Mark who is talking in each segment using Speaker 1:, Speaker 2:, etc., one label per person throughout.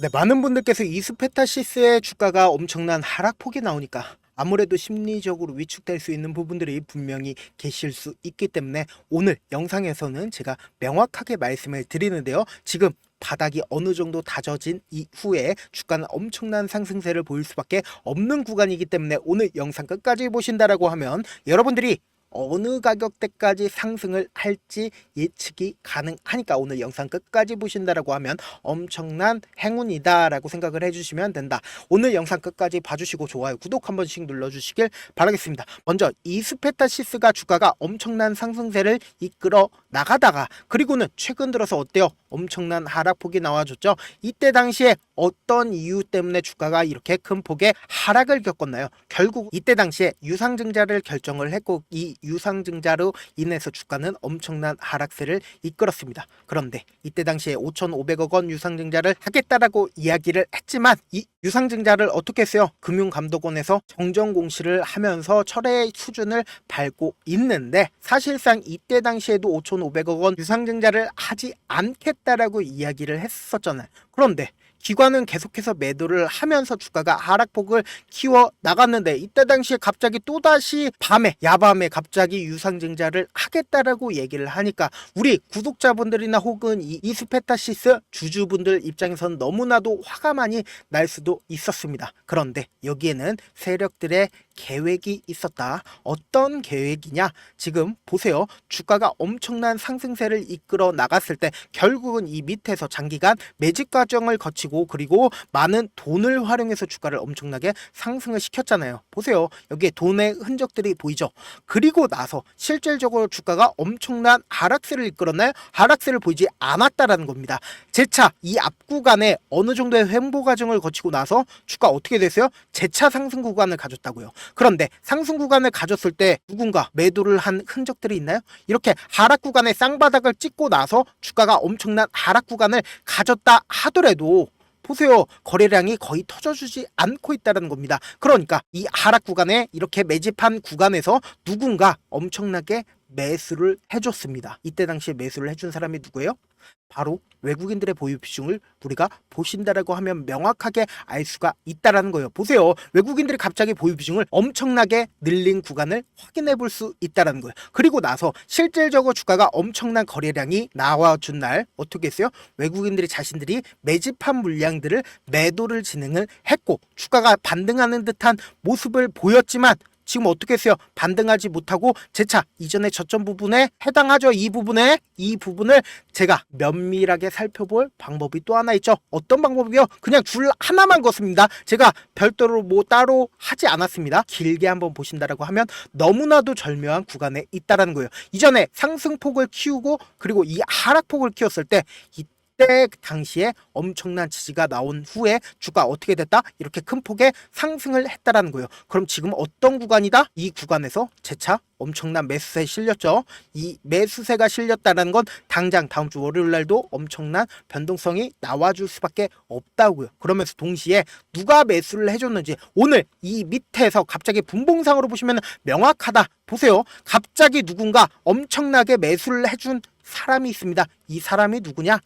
Speaker 1: 네, 많은 분들께서 이스페타시스의 주가가 엄청난 하락폭이 나오니까 아무래도 심리적으로 위축될 수 있는 부분들이 분명히 계실 수 있기 때문에 오늘 영상에서는 제가 명확하게 말씀을 드리는데요. 지금 바닥이 어느 정도 다져진 이후에 주가는 엄청난 상승세를 보일 수밖에 없는 구간이기 때문에 오늘 영상 끝까지 보신다라고 하면 여러분들이 어느 가격대까지 상승을 할지 예측이 가능하니까 오늘 영상 끝까지 보신다라고 하면 엄청난 행운이다라고 생각을 해주시면 된다. 오늘 영상 끝까지 봐주시고 좋아요, 구독 한 번씩 눌러주시길 바라겠습니다. 먼저 이스페타시스가 주가가 엄청난 상승세를 이끌어 나가다가 그리고는 최근 들어서 어때요? 엄청난 하락폭이 나와줬죠. 이때 당시에 어떤 이유 때문에 주가가 이렇게 큰 폭의 하락을 겪었나요? 결국 이때 당시에 유상증자를 결정을 했고 이 유상증자로 인해서 주가는 엄청난 하락세를 이끌었습니다. 그런데 이때 당시에 5,500억 원 유상증자를 하겠다라고 이야기를 했지만 이 유상증자를 어떻게 했어요? 금융감독원에서 정정 공시를 하면서 철회 수준을 밟고 있는데 사실상 이때 당시에도 5,500억 원 유상증자를 하지 않겠다라고 이야기를 했었잖아요. 그런데 기관은 계속해서 매도를 하면서 주가가 하락폭을 키워 나갔는데 이때 당시에 갑자기 또다시 밤에 야밤에 갑자기 유상증자를 하겠다라고 얘기를 하니까 우리 구독자분들이나 혹은 이 이스페타시스 주주분들 입장에선 너무나도 화가 많이 날 수도 있었습니다. 그런데 여기에는 세력들의 계획이 있었다. 어떤 계획이냐? 지금 보세요. 주가가 엄청난 상승세를 이끌어 나갔을 때 결국은 이 밑에서 장기간 매집 과정을 거치고 그리고 많은 돈을 활용해서 주가를 엄청나게 상승을 시켰잖아요. 보세요. 여기에 돈의 흔적들이 보이죠. 그리고 나서 실질적으로 주가가 엄청난 하락세를 이끌었나요? 하락세를 보이지 않았다라는 겁니다. 재차 이 앞 구간에 어느 정도의 횡보 과정을 거치고 나서 주가 어떻게 됐어요? 재차 상승 구간을 가졌다고요. 그런데 상승 구간을 가졌을 때 누군가 매도를 한 흔적들이 있나요? 이렇게 하락 구간에 쌍바닥을 찍고 나서 주가가 엄청난 하락 구간을 가졌다 하더라도 보세요. 거래량이 거의 터져주지 않고 있다는 겁니다. 그러니까 이 하락 구간에 이렇게 매집한 구간에서 누군가 엄청나게 매수를 해줬습니다. 이때 당시에 매수를 해준 사람이 누구예요? 바로 외국인들의 보유 비중을 우리가 보신다라고 하면 명확하게 알 수가 있다라는 거예요. 보세요. 외국인들이 갑자기 보유 비중을 엄청나게 늘린 구간을 확인해 볼 수 있다라는 거예요. 그리고 나서 실질적으로 주가가 엄청난 거래량이 나와준 날 어떻게 했어요? 외국인들이 자신들이 매집한 물량들을 매도를 진행을 했고 주가가 반등하는 듯한 모습을 보였지만 지금 어떻게 했어요? 반등하지 못하고 재차 이전의 저점 부분에 해당하죠. 이 부분에 이 부분을 제가 면밀하게 살펴볼 방법이 또 하나 있죠. 어떤 방법이요? 그냥 줄 하나만 걷습니다. 제가 별도로 뭐 따로 하지 않았습니다. 길게 한번 보신다라고 하면 너무나도 절묘한 구간에 있다라는 거예요. 이전에 상승폭을 키우고 그리고 이 하락폭을 키웠을 때 이때 당시에 엄청난 지지가 나온 후에 주가 어떻게 됐다? 이렇게 큰 폭의 상승을 했다라는 거예요. 그럼 지금 어떤 구간이다? 이 구간에서 재차 엄청난 매수세 실렸죠. 이 매수세가 실렸다는 건 당장 다음 주 월요일 날도 엄청난 변동성이 나와줄 수밖에 없다고요. 그러면서 동시에 누가 매수를 해줬는지 오늘 이 밑에서 갑자기 분봉상으로 보시면 명확하다. 보세요. 갑자기 누군가 엄청나게 매수를 해준 사람이 있습니다. 이 사람이 누구냐?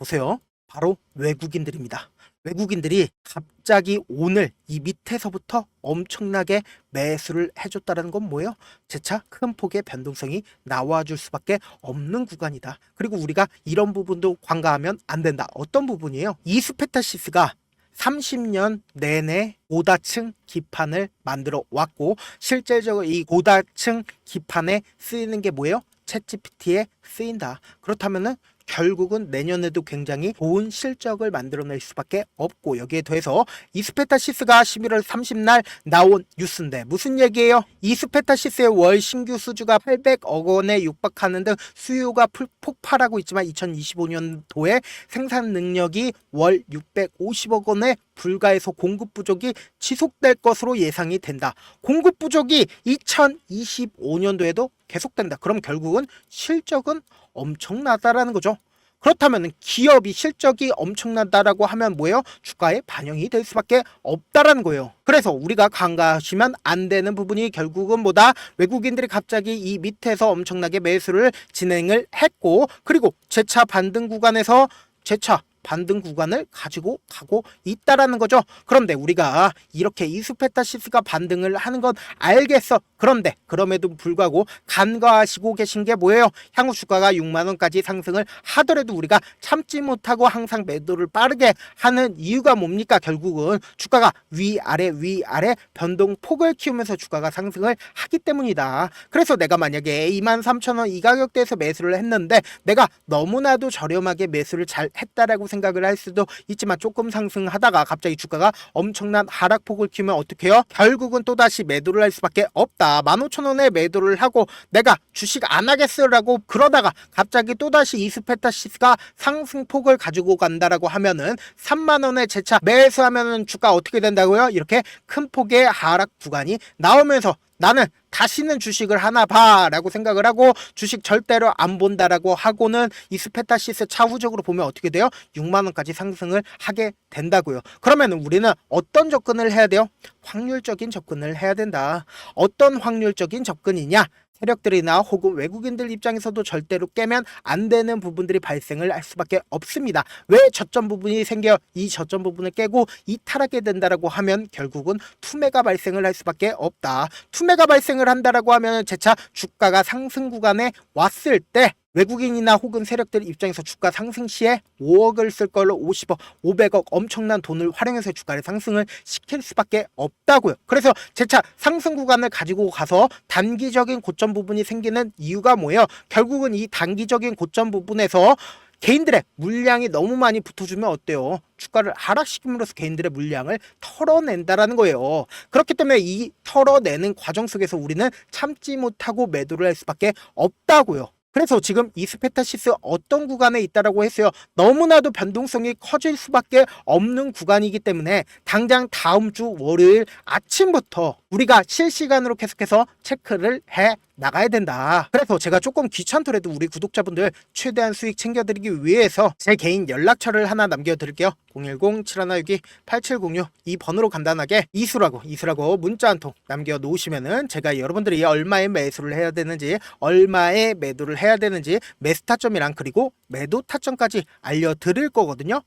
Speaker 1: 보세요. 바로 외국인들입니다. 외국인들이 갑자기 오늘 이 밑에서부터 엄청나게 매수를 해줬다는 건 뭐예요? 재차 큰 폭의 변동성이 나와줄 수밖에 없는 구간이다. 그리고 우리가 이런 부분도 관가하면 안 된다. 어떤 부분이에요? 이 스페타시스가 30년 내내 고다층 기판을 만들어 왔고 실질적으로 이 고다층 기판에 쓰이는 게 뭐예요? 챗GPT에 쓰인다. 그렇다면은 결국은 내년에도 굉장히 좋은 실적을 만들어낼 수밖에 없고 여기에 더해서 이스페타시스가 11월 30날 나온 뉴스인데 무슨 얘기예요? 이스페타시스의 월 신규 수주가 800억 원에 육박하는 등 수요가 풀- 폭발하고 있지만 2025년도에 생산 능력이 월 650억 원에 불과해서 공급 부족이 지속될 것으로 예상이 된다. 공급 부족이 2025년도에도 계속된다. 그럼 결국은 실적은 엄청나다라는 거죠. 그렇다면 기업이 실적이 엄청나다라고 하면 뭐예요? 주가에 반영이 될 수밖에 없다라는 거예요. 그래서 우리가 간과하시면 안 되는 부분이 결국은 뭐다? 외국인들이 갑자기 이 밑에서 엄청나게 매수를 진행을 했고 그리고 재차 반등 구간에서 재차 반등 구간을 가지고 가고 있다라는 거죠. 그런데 우리가 이렇게 이스페타시스가 반등을 하는 건 알겠어. 그런데 그럼에도 불구하고 간과하시고 계신 게 뭐예요? 향후 주가가 6만 원까지 상승을 하더라도 우리가 참지 못하고 항상 매도를 빠르게 하는 이유가 뭡니까? 결국은 주가가 위아래 위아래 변동 폭을 키우면서 주가가 상승을 하기 때문이다. 그래서 내가 만약에 2만 3천 원 이 가격대에서 매수를 했는데 내가 너무나도 저렴하게 매수를 잘 했다라고 생각을 할 수도 있지만 조금 상승하다가 갑자기 주가가 엄청난 하락폭을 키우면 어떻게 해요? 결국은 또다시 매도를 할 수밖에 없다. 15,000원에 매도를 하고 내가 주식 안 하겠어라고 그러다가 갑자기 또다시 이스페타시스가 상승폭을 가지고 간다라고 하면은 3만 원에 재차 매수하면은 주가 어떻게 된다고요? 이렇게 큰 폭의 하락 구간이 나오면서 나는 다시는 주식을 하나 봐라고 생각을 하고 주식 절대로 안 본다라고 하고는 이 스페타시스 차후적으로 보면 어떻게 돼요? 6만 원까지 상승을 하게 된다고요. 그러면 우리는 어떤 접근을 해야 돼요? 확률적인 접근을 해야 된다. 어떤 확률적인 접근이냐? 세력들이나 혹은 외국인들 입장에서도 절대로 깨면 안 되는 부분들이 발생을 할 수밖에 없습니다. 왜 저점 부분이 생겨 이 저점 부분을 깨고 이탈하게 된다라고 하면 결국은 투매가 발생을 할 수밖에 없다. 투매가 발생을 한다라고 하면 재차 주가가 상승 구간에 왔을 때 외국인이나 혹은 세력들 입장에서 주가 상승 시에 5억을 쓸 걸로 50억, 500억 엄청난 돈을 활용해서 주가를 상승을 시킬 수밖에 없다고요. 그래서 재차 상승 구간을 가지고 가서 단기적인 고점 부분이 생기는 이유가 뭐예요? 결국은 이 단기적인 고점 부분에서 개인들의 물량이 너무 많이 붙어주면 어때요? 주가를 하락시킴으로써 개인들의 물량을 털어낸다라는 거예요. 그렇기 때문에 이 털어내는 과정 속에서 우리는 참지 못하고 매도를 할 수밖에 없다고요. 그래서 지금 이 스페타시스 어떤 구간에 있다라고 했어요. 너무나도 변동성이 커질 수밖에 없는 구간이기 때문에 당장 다음 주 월요일 아침부터 우리가 실시간으로 계속해서 체크를 해 나가야 된다. 그래서 제가 조금 귀찮더라도 우리 구독자분들 최대한 수익 챙겨드리기 위해서 제 개인 연락처를 하나 남겨드릴게요. 010-7162-8706 이 번호로 간단하게 이수라고 이수라고 문자 한 통 남겨놓으시면은 제가 여러분들이 얼마의 매수를 해야 되는지 얼마의 매도를 해야 되는지 매수 타점이랑 그리고 매도 타점까지 알려드릴 거거든요.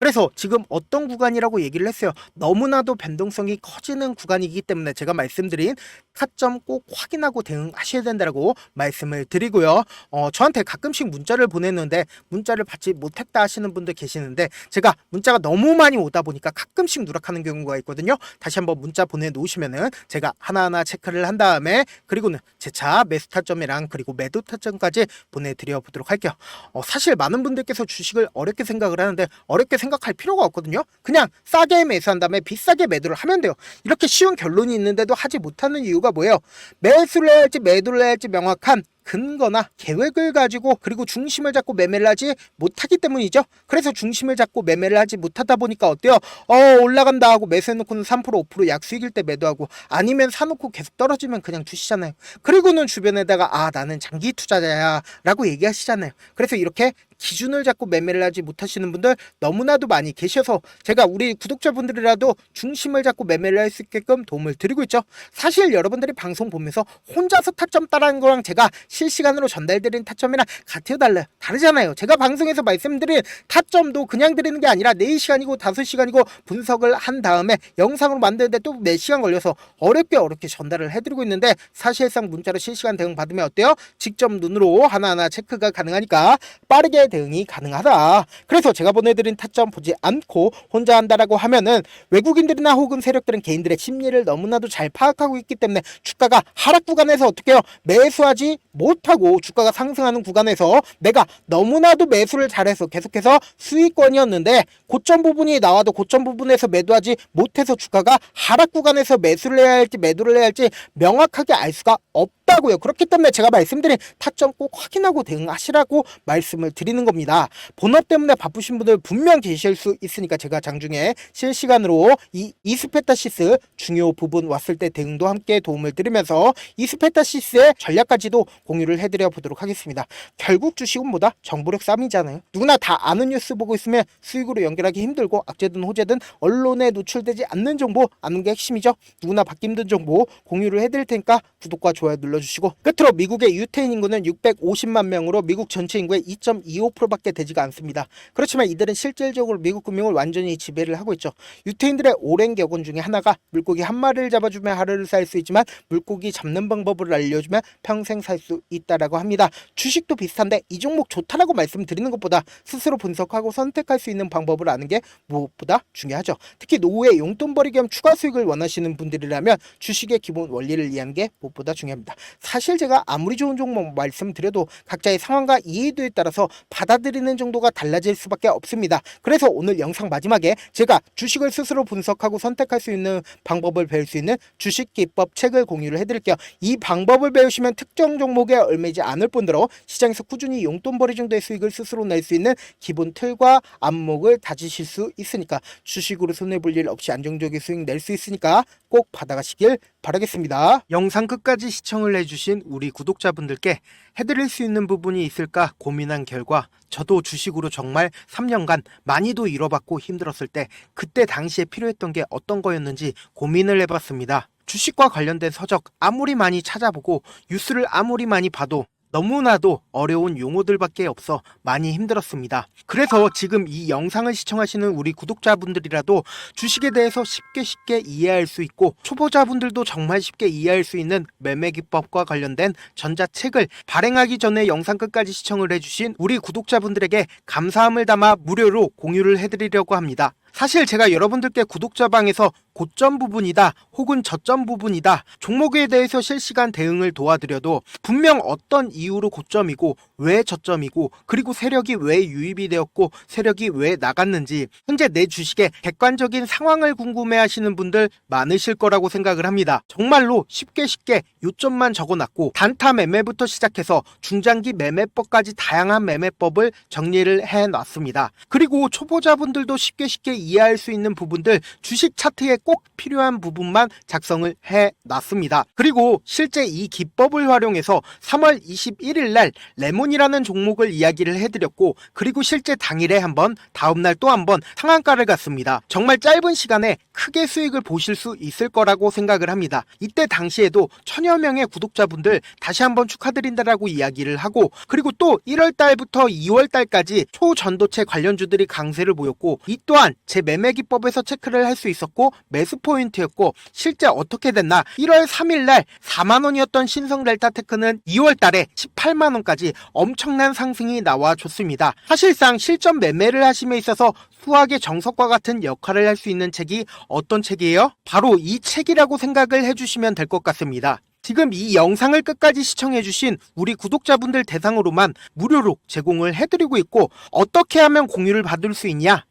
Speaker 1: 그래서 지금 어떤 구간이라고 얘기를 했어요. 너무나도 변동성이 커지는 구간이기 때문에 제가 말씀드린 타점 꼭 확인하고 대응하셔야 된다고 말씀을 드리고요. 어, 저한테 가끔씩 문자를 보냈는데 문자를 받지 못했다 하시는 분들 계시는데 제가 문자가 너무 많이 오다 보니까 가끔씩 누락하는 경우가 있거든요. 다시 한번 문자 보내놓으시면은 제가 하나하나 체크를 한 다음에 그리고는 제 차 매수 타점이랑 그리고 매도 타점까지 보내드려 보도록 할게요. 어, 사실 많은 분들께서 주식을 어렵게 생각을 하는데 어렵게 생각할 필요가 없거든요. 그냥 싸게 매수한 다음에 비싸게 매도를 하면 돼요. 이렇게 쉬운 결론이 있는데도 하지 못하는 이유가 뭐예요? 매수를 해야 할지 매도를 해야 할지 명확한 근거나 계획을 가지고 그리고 중심을 잡고 매매를 하지 못하기 때문이죠. 그래서 중심을 잡고 매매를 하지 못하다 보니까 어때요? 어 올라간다 하고 매수해놓고는 3% 5% 약수익일 때 매도하고 아니면 사놓고 계속 떨어지면 그냥 두시잖아요. 그리고는 주변에다가 아 나는 장기 투자자야 라고 얘기하시잖아요. 그래서 이렇게 기준을 잡고 매매를 하지 못하시는 분들 너무나도 많이 계셔서 제가 우리 구독자분들이라도 중심을 잡고 매매를 할 수 있게끔 도움을 드리고 있죠. 사실 여러분들이 방송 보면서 혼자서 타점 따라하는 거랑 제가 실시간으로 전달드린 타점이랑 같아요 달라요 다르잖아요 제가 방송에서 말씀드린 타점도 그냥 드리는 게 아니라 4시간이고 5시간이고 분석을 한 다음에 영상으로 만드는데 또 4시간 걸려서 어렵게 어렵게 전달을 해드리고 있는데 사실상 문자로 실시간 대응 받으면 어때요? 직접 눈으로 하나하나 체크가 가능하니까 빠르게 대응이 가능하다 그래서 제가 보내드린 타점 보지 않고 혼자 한다라고 하면은 외국인들이나 혹은 세력들은 개인들의 심리를 너무나도 잘 파악하고 있기 때문에 주가가 하락 구간에서 어떻게 해요? 매수하지 못하고 주가가 상승하는 구간에서 내가 너무나도 매수를 잘해서 계속해서 수익권이었는데 고점 부분이 나와도 고점 부분에서 매도하지 못해서 주가가 하락 구간에서 매수를 해야 할지 매도를 해야 할지 명확하게 알 수가 없다고요. 그렇기 때문에 제가 말씀드린 타점 꼭 확인하고 대응하시라고 말씀을 드리는 겁니다. 본업 때문에 바쁘신 분들 분명 계실 수 있으니까 제가 장중에 실시간으로 이 이스페타시스 중요 부분 왔을 때 대응도 함께 도움을 드리면서 이스페타시스의 전략까지도 공유를 해드려 보도록 하겠습니다. 결국 주식은 뭐다? 정보력 싸움이잖아요. 누구나 다 아는 뉴스 보고 있으면 수익으로 연결하기 힘들고 악재든 호재든 언론에 노출되지 않는 정보 아는 게 핵심이죠. 누구나 받기 힘든 정보 공유를 해드릴 테니까 구독과 좋아요 눌러주시고 끝으로 미국의 유태인 인구는 650만 명으로 미국 전체 인구의 2.25% 밖에 되지가 않습니다. 그렇지만 이들은 실질적으로 미국 금융을 완전히 지배를 하고 있죠. 유태인들의 오랜 격언 중에 하나가 물고기 한 마리를 잡아주면 하루를 살 수 있지만 물고기 잡는 방법을 알려주면 평생 살 수 있다라고 합니다. 주식도 비슷한데 이 종목 좋다라고 말씀드리는 것보다 스스로 분석하고 선택할 수 있는 방법을 아는 게 무엇보다 중요하죠. 특히 노후에 용돈벌이 겸 추가 수익을 원하시는 분들이라면 주식의 기본 원리를 이해하는 게 무엇보다 중요합니다. 사실 제가 아무리 좋은 종목 말씀드려도 각자의 상황과 이해도에 따라서 받아들이는 정도가 달라질 수밖에 없습니다. 그래서 오늘 영상 마지막에 제가 주식을 스스로 분석하고 선택할 수 있는 방법을 배울 수 있는 주식 기법 책을 공유를 해드릴게요. 이 방법을 배우시면 특정 종목에 얽매이지 않을 뿐더러 시장에서 꾸준히 용돈벌이 정도의 수익을 스스로 낼 수 있는 기본 틀과 안목을 다지실 수 있으니까 주식으로 손해볼 일 없이 안정적인 수익 낼 수 있으니까 꼭 받아가시길 바라겠습니다. 영상 끝까지 시청을 해주신 우리 구독자분들께 해드릴 수 있는 부분이 있을까 고민한 결과 저도 주식으로 정말 3년간 많이도 잃어봤고 힘들었을 때 그때 당시에 필요했던 게 어떤 거였는지 고민을 해봤습니다. 주식과 관련된 서적 아무리 많이 찾아보고 뉴스를 아무리 많이 봐도 너무나도 어려운 용어들밖에 없어 많이 힘들었습니다. 그래서 지금 이 영상을 시청하시는 우리 구독자분들이라도 주식에 대해서 쉽게 쉽게 이해할 수 있고 초보자분들도 정말 쉽게 이해할 수 있는 매매 기법과 관련된 전자책을 발행하기 전에 영상 끝까지 시청을 해주신 우리 구독자분들에게 감사함을 담아 무료로 공유를 해드리려고 합니다. 사실 제가 여러분들께 구독자방에서 고점 부분이다 혹은 저점 부분이다 종목에 대해서 실시간 대응을 도와드려도 분명 어떤 이유로 고점이고 왜 저점이고 그리고 세력이 왜 유입이 되었고 세력이 왜 나갔는지 현재 내 주식의 객관적인 상황을 궁금해 하시는 분들 많으실 거라고 생각을 합니다. 정말로 쉽게 쉽게 요점만 적어놨고 단타 매매부터 시작해서 중장기 매매법까지 다양한 매매법을 정리를 해놨습니다. 그리고 초보자분들도 쉽게 쉽게 이해할 수 있는 부분들 주식 차트에 꼭 필요한 부분만 작성을 해 놨습니다. 그리고 실제 이 기법을 활용해서 3월 21일 날 레몬이라는 종목을 이야기를 해드렸고 그리고 실제 당일에 한번 다음날 또 한번 상한가를 갔습니다. 정말 짧은 시간에 크게 수익을 보실 수 있을 거라고 생각을 합니다. 이때 당시에도 천여 명의 구독자분들 다시 한번 축하드린다라고 이야기를 하고 그리고 또 1월 달부터 2월 달까지 초전도체 관련주들이 강세를 보였고 이 또한 제 매매 기법에서 체크를 할 수 있었고 매수 포인트였고 실제 어떻게 됐나 1월 3일 날 4만 원이었던 신성 델타 테크는 2월 달에 18만 원까지 엄청난 상승이 나와 줬습니다. 사실상 실전 매매를 하심에 있어서 수학의 정석과 같은 역할을 할 수 있는 책이 어떤 책이에요? 바로 이 책이라고 생각을 해주시면 될 것 같습니다. 지금 이 영상을 끝까지 시청해주신 우리 구독자분들 대상으로만 무료로 제공을 해드리고 있고 어떻게 하면 공유를 받을 수 있냐?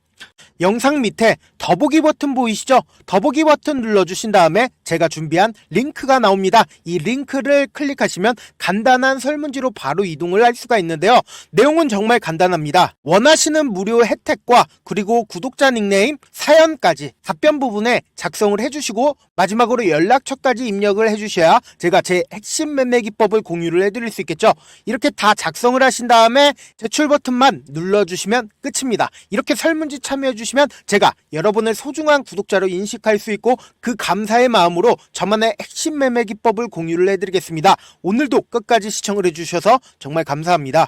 Speaker 1: 영상 밑에 더보기 버튼 보이시죠? 더보기 버튼 눌러주신 다음에 제가 준비한 링크가 나옵니다. 이 링크를 클릭하시면 간단한 설문지로 바로 이동을 할 수가 있는데요. 내용은 정말 간단합니다. 원하시는 무료 혜택과 그리고 구독자 닉네임, 사연까지 답변 부분에 작성을 해주시고 마지막으로 연락처까지 입력을 해주셔야 제가 제 핵심 매매 기법을 공유를 해드릴 수 있겠죠. 이렇게 다 작성을 하신 다음에 제출 버튼만 눌러주시면 끝입니다. 이렇게 설문지 참여해주시면 제가 여러분을 소중한 구독자로 인식할 수 있고 그 감사의 마음으로 저만의 핵심 매매 기법을 공유를 해드리겠습니다. 오늘도 끝까지 시청을 해주셔서 정말 감사합니다.